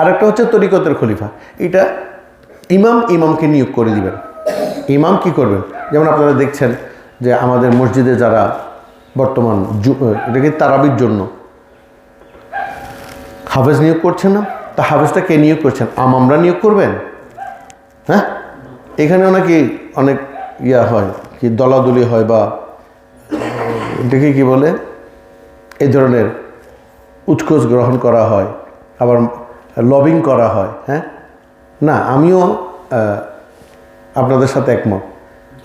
আরেকটা হচ্ছে তরিকতের খলিফা। এটা ইমাম ইমামকে নিয়োগ করে দিবেন। ইমাম কি করবেন? যেমন আপনারা দেখছেন যে আমাদের মসজিদে যারা বর্তমান এটাকে তারাবির জন্য? হাফেজ নিয়োগ করছেন না? তা হাফেজটা কে নিয়োগ করছেন? আমামরা নিয়োগ করবেন? হ্যাঁ? এখানেও নাকি অনেক ইয়া হয়, কি দলাদলি হয় বা এটাকে কি বলে? এই ধরনের উৎকোচ গ্রহণ করা হয়। আবার লবিং করা হয় হ্যাঁ? না, আমিও আপনাদের সাথে একমত।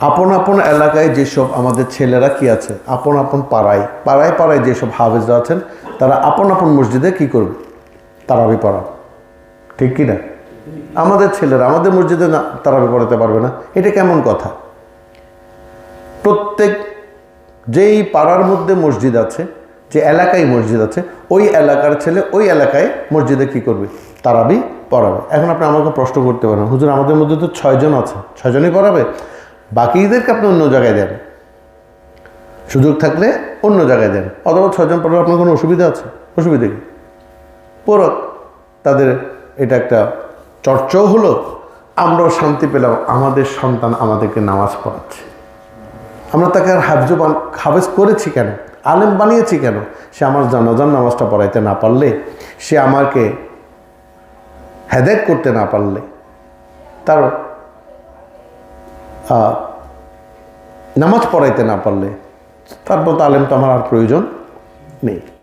আপন আপন এলাকায় যেসব আমাদের ছেলেরা কি আছে, আপন আপন পাড়ায় পাড়ায় পাড়ায় যেসব হাফেজরা আছেন, তারা আপন আপন মসজিদে কি করবে? তারাবি পড়া ঠিক কি না? আমাদের ছেলেরা, আমাদের মসজিদে না, তারাবি পড়াতে পারবে না। এটা কেমন কথা? প্রত্যেক, যেই পাড়ার মধ্যে মসজিদ আছে যে এলাকায় মসজিদ আছে, ওই এলাকার ছেলে ওই এলাকায় মসজিদে কি করবে? তারাবি পড়াবে। এখন আপনি আমাকে প্রশ্ন করতে পারেন, হুজুর, আমাদের মধ্যে তো ছয়জন আছে, ছয়জনই পড়াবে? বাকিদেরকে আপনি অন্য জায়গায় দেন। সুযোগ থাকলে অন্য জায়গায় দেন। অথবা ছয়জন পড়ার আপনার কোনো অসুবিধা আছে? অসুবিধা কি? পড়ক। তাদের এটা একটা চর্চাও হলো, আমরাও শান্তি পেলাম, আমাদের সন্তান আমাদেরকে নামাজ পড়াচ্ছে। আমরা তাকে আর হাফজ হাফেজ করেছি কেন? আলেম বানিয়েছি কেন? সে আমার জানাজান নামাজটা পড়াইতে না পারলে, সে আমাকে হেদেক করতে না পারলে, তার নামাজ পড়াইতে না পারলে, তারপর তো আলেম তো আমার আর প্রয়োজন নেই।